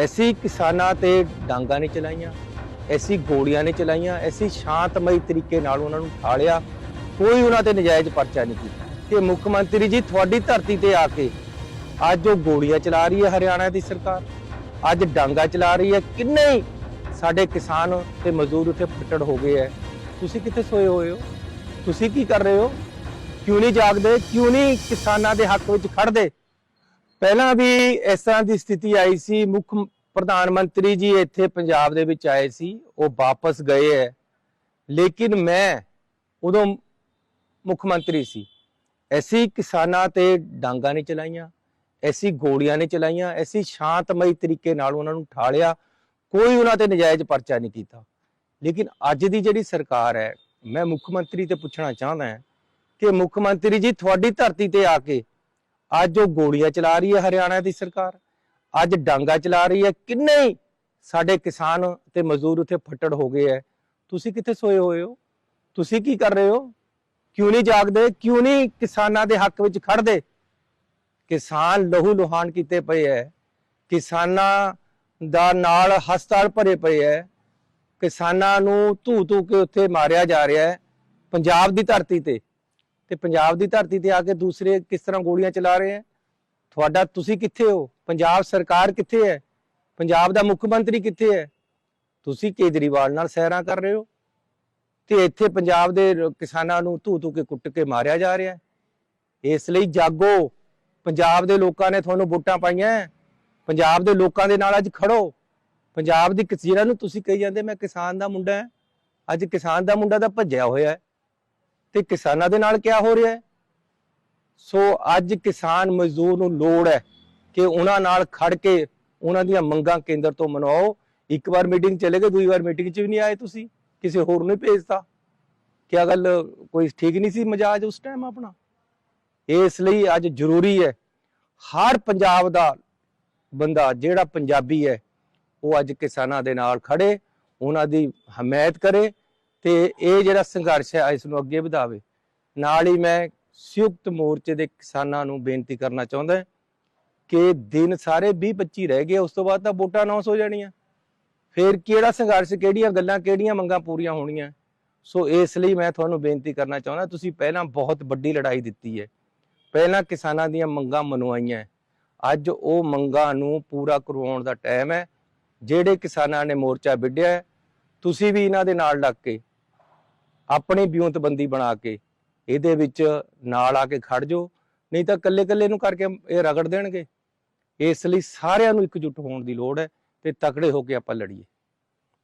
ਐਸੀ ਕਿਸਾਨਾਂ ਤੇ ਡਾਂਗਾ ਨਹੀਂ ਚਲਾਈਆਂ, ਐਸੀ ਗੋਲੀਆਂ ਨਹੀਂ ਚਲਾਈਆਂ, ਐਸੀ ਸ਼ਾਂਤਮਈ ਤਰੀਕੇ ਨਾਲ ਉਹਨਾਂ ਨੂੰ ਠਾਲਿਆ ਕੋਈ ਉਹਨਾਂ ਤੇ ਨਜਾਇਜ਼ ਪਰਚਾ ਨਹੀਂ ਕੀਤਾ। ਕਿ ਮੁੱਖ ਮੰਤਰੀ ਜੀ, ਤੁਹਾਡੀ ਧਰਤੀ ਤੇ ਆ ਕੇ ਅੱਜ ਉਹ ਗੋਲੀਆਂ ਚਲਾ ਰਹੀ ਹੈ ਹਰਿਆਣਾ ਦੀ ਸਰਕਾਰ, ਅੱਜ ਡਾਂਗਾ ਚਲਾ ਰਹੀ ਹੈ, ਕਿੰਨੇ ਸਾਡੇ ਕਿਸਾਨ ਤੇ ਮਜ਼ਦੂਰ ਉੱਥੇ ਫੱਟੜ ਹੋ ਗਏ ਹੈ। ਤੁਸੀਂ ਕਿੱਥੇ ਸੋਏ ਹੋਏ ਹੋ? ਤੁਸੀਂ ਕੀ ਕਰ ਰਹੇ ਹੋ? ਕਿਉਂ ਨਹੀਂ ਜਾਗਦੇ? ਕਿਉਂ ਨਹੀਂ ਕਿਸਾਨਾਂ ਦੇ ਹੱਕ ਵਿੱਚ ਖੜਦੇ ਪਹਿਲਾਂ ਵੀ ਇਸ ਤਰ੍ਹਾਂ ਦੀ ਸਥਿਤੀ ਆਈ ਸੀ, ਮੁੱਖ ਪ੍ਰਧਾਨ ਮੰਤਰੀ ਜੀ ਇੱਥੇ ਪੰਜਾਬ ਦੇ ਵਿੱਚ ਆਏ ਸੀ, ਉਹ ਵਾਪਸ ਗਏ ਹੈ। ਲੇਕਿਨ ਮੈਂ ਉਦੋਂ ਮੁੱਖ ਮੰਤਰੀ ਸੀ। ਐਸੀ ਕਿਸਾਨਾਂ ਤੇ ਡਾਂਗਾ ਨਹੀਂ ਚਲਾਈਆਂ, ਐਸੀ ਗੋਲੀਆਂ ਨਹੀਂ ਚਲਾਈਆਂ, ਐਸੀ ਸ਼ਾਂਤਮਈ ਤਰੀਕੇ ਨਾਲ ਉਹਨਾਂ ਨੂੰ ਠਾਲਿਆ, ਕੋਈ ਉਹਨਾਂ ਤੇ ਨਜਾਇਜ਼ ਪਰਚਾ ਨਹੀਂ ਕੀਤਾ। ਲੇਕਿਨ ਅੱਜ ਦੀ ਜਿਹੜੀ ਸਰਕਾਰ ਹੈ, ਮੈਂ ਮੁੱਖ ਮੰਤਰੀ ਤੇ ਪੁੱਛਣਾ ਚਾਹੁੰਦਾ ਹਾਂ ਕਿ ਮੁੱਖ ਮੰਤਰੀ ਜੀ, ਤੁਹਾਡੀ ਧਰਤੀ ਤੇ ਆ ਕੇ ਅੱਜ ਉਹ ਗੋਲੀਆਂ ਚਲਾ ਰਹੀ ਹੈ ਹਰਿਆਣਾ ਦੀ ਸਰਕਾਰ। ਅੱਜ ਡਾਂਗਾ ਚਲਾ ਰਹੀ ਹੈ। ਕਿੰਨੇ ਹੀ ਸਾਡੇ ਕਿਸਾਨ ਤੇ ਮਜ਼ਦੂਰ ਉੱਥੇ ਫੱਟੜ ਹੋ ਗਏ ਹੈ। ਤੁਸੀਂ ਕਿੱਥੇ ਸੋਏ ਹੋਏ ਹੋ? ਤੁਸੀਂ ਕੀ ਕਰ ਰਹੇ ਹੋ? ਕਿਉਂ ਨਹੀਂ ਜਾਗਦੇ? ਕਿਉਂ ਨਹੀਂ ਕਿਸਾਨਾਂ ਦੇ ਹੱਕ ਵਿੱਚ ਖੜਦੇ ਕਿਸਾਨ ਲਹੂ ਲੁਹਾਨ ਕੀਤੇ ਪਏ ਹੈ। ਕਿਸਾਨਾਂ ਦਾ ਨਾਲ ਹਸਪਤਾਲ ਭਰੇ ਪਏ ਹੈ। ਕਿਸਾਨਾਂ ਨੂੰ ਧੂ ਧੂ ਕੇ ਉੱਥੇ ਮਾਰਿਆ ਜਾ ਰਿਹਾ ਹੈ। ਪੰਜਾਬ ਦੀ ਧਰਤੀ ਤੇ ਤੇ ਪੰਜਾਬ ਦੀ ਧਰਤੀ ਤੇ ਆ ਕੇ ਦੂਸਰੇ ਕਿਸ ਤਰ੍ਹਾਂ ਗੋਲੀਆਂ ਚਲਾ ਰਹੇ ਹੈ? ਤੁਹਾਡਾ ਤੁਸੀਂ ਕਿੱਥੇ ਹੋ? ਪੰਜਾਬ ਸਰਕਾਰ ਕਿੱਥੇ ਹੈ? ਪੰਜਾਬ ਦਾ ਮੁੱਖ ਮੰਤਰੀ ਕਿੱਥੇ ਹੈ? ਤੁਸੀਂ ਕੇਜਰੀਵਾਲ ਨਾਲ ਸਹਿਰਾਂ ਕਰ ਰਹੇ ਹੋ। ਤੇ ਇੱਥੇ ਪੰਜਾਬ ਦੇ ਕਿਸਾਨਾਂ ਨੂੰ ਧੂ ਧੂ ਕੇ ਕੁੱਟ ਕੇ ਮਾਰਿਆ ਜਾ ਰਿਹਾ ਇਸ ਲਈ ਜਾਗੋ। ਪੰਜਾਬ ਦੇ ਲੋਕਾਂ ਨੇ ਤੁਹਾਨੂੰ ਵੋਟਾਂ ਪਾਈਆਂ ਹੈ। ਪੰਜਾਬ ਦੇ ਲੋਕਾਂ ਦੇ ਨਾਲ ਅੱਜ ਖੜੋ। ਪੰਜਾਬ ਦੀ ਕਸੀਰਾਂ ਨੂੰ ਤੁਸੀਂ ਕਹੀ ਜਾਂਦੇ, ਮੈਂ ਕਿਸਾਨ ਦਾ ਮੁੰਡਾ ਹਾਂ। ਅੱਜ ਕਿਸਾਨ ਦਾ ਮੁੰਡਾ ਤਾਂ ਭੱਜਿਆ ਹੋਇਆ ਹੈ। ਤੇ ਕਿਸਾਨਾਂ ਦੇ ਨਾਲ ਕੀ ਹੋ ਰਿਹਾ ਹੈ? ਸੋ ਅੱਜ ਕਿਸਾਨ ਮਜ਼ਦੂਰ ਨੂੰ ਲੋੜ ਹੈ ਕਿ ਉਹਨਾਂ ਨਾਲ ਖੜ ਕੇ ਉਹਨਾਂ ਦੀਆਂ ਮੰਗਾਂ ਕੇਂਦਰ ਤੋਂ ਮਨਾਓ। ਇੱਕ ਵਾਰ ਮੀਟਿੰਗ ਚਲੇ ਗਏ, ਦੂਜੀ ਵਾਰ ਮੀਟਿੰਗ 'ਚ ਵੀ ਨਹੀਂ ਆਏ ਤੁਸੀਂ। ਕਿਸੇ ਹੋਰ ਨੂੰ ਭੇਜਤਾ। ਕਿਆ ਗੱਲ, ਕੋਈ ਠੀਕ ਨਹੀਂ ਸੀ ਮਜਾਜ ਉਸ ਟਾਈਮ ਆਪਣਾ? ਇਸ ਲਈ ਅੱਜ ਜ਼ਰੂਰੀ ਹੈ, ਹਰ ਪੰਜਾਬ ਦਾ ਬੰਦਾ ਜਿਹੜਾ ਪੰਜਾਬੀ ਹੈ, ਉਹ ਅੱਜ ਕਿਸਾਨਾਂ ਦੇ ਨਾਲ ਖੜੇ, ਉਹਨਾਂ ਦੀ ਹਮਾਇਤ ਕਰੇ ਤੇ ਇਹ ਜਿਹੜਾ ਸੰਘਰਸ਼ ਹੈ, ਇਸ ਨੂੰ ਅੱਗੇ ਵਧਾਵੇ। ਨਾਲ ਹੀ ਮੈਂ ਸੰਯੁਕਤ ਮੋਰਚੇ ਦੇ ਕਿਸਾਨਾਂ ਨੂੰ ਬੇਨਤੀ ਕਰਨਾ ਚਾਹੁੰਦਾ ਕਿ ਦਿਨ ਸਾਰੇ 20 25 ਰਹਿ ਗਏ, ਉਸ ਤੋਂ ਬਾਅਦ ਤਾਂ ਵੋਟਾਂ ਅਨਾਉਂਸ ਹੋ ਜਾਣੀਆਂ। ਫਿਰ ਕਿਹੜਾ ਸੰਘਰਸ਼, ਕਿਹੜੀਆਂ ਗੱਲਾਂ, ਕਿਹੜੀਆਂ ਮੰਗਾਂ ਪੂਰੀਆਂ ਹੋਣੀਆਂ? ਸੋ ਇਸ ਲਈ ਮੈਂ ਤੁਹਾਨੂੰ ਬੇਨਤੀ ਕਰਨਾ ਚਾਹੁੰਦਾ, ਤੁਸੀਂ ਪਹਿਲਾਂ ਬਹੁਤ ਵੱਡੀ ਲੜਾਈ ਦਿੱਤੀ ਹੈ। ਪਹਿਲਾਂ ਕਿਸਾਨਾਂ ਦੀਆਂ ਮੰਗਾਂ ਮਨਵਾਈਆਂ। ਅੱਜ ਉਹ ਮੰਗਾਂ ਨੂੰ ਪੂਰਾ ਕਰਵਾਉਣ ਦਾ ਟਾਈਮ ਹੈ। ਜਿਹੜੇ ਕਿਸਾਨਾਂ ਨੇ ਮੋਰਚਾ ਵਿੱਢਿਆ ਤੁਸੀਂ ਵੀ ਇਹਨਾਂ ਦੇ ਨਾਲ ਲੱਗ ਕੇ ਆਪਣੀ ਬਿਉਂਤਬੰਦੀ ਬਣਾ ਕੇ ਇਹਦੇ ਵਿੱਚ ਨਾਲ ਆ ਕੇ ਖੜ ਜਾਓ, ਨਹੀਂ ਤਾਂ ਇਕੱਲੇ ਇਕੱਲੇ ਨੂੰ ਕਰਕੇ ਇਹ ਰਗੜ ਦੇਣਗੇ। ਇਸ ਲਈ ਸਾਰਿਆਂ ਨੂੰ ਇਕਜੁੱਟ ਹੋਣ ਦੀ ਲੋੜ ਹੈ ਤੇ ਤਕੜੇ ਹੋ ਕੇ ਆਪਾਂ ਲੜੀਏ।